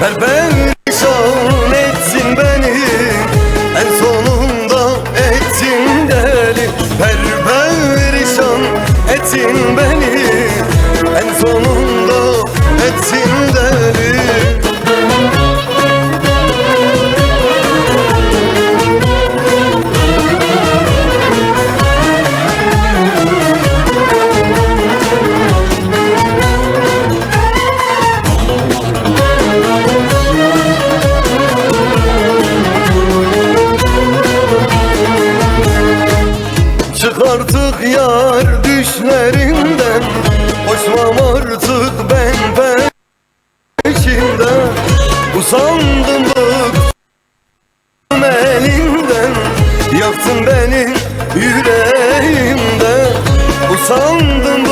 Perperişan etsin beni En sonunda ettin deli. Perperişan ettin beni En sonunda artık yar düşlerinden. Koşmam artık ben peşinden. Usandım bıktım elinden Yaktın beni yüreğimde Usandım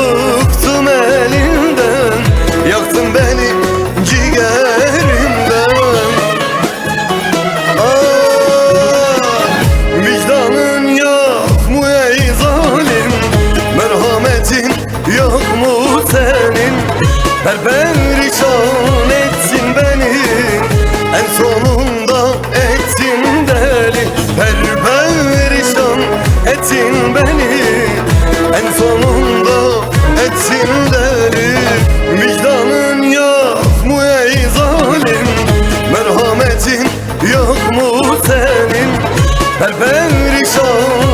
Perperişan ettin beni En sonunda ettin deli Perperişan ettin beni En sonunda ettin deli Vicdanın yok mu ey zalim? Merhametin yok mu senin? Perperişan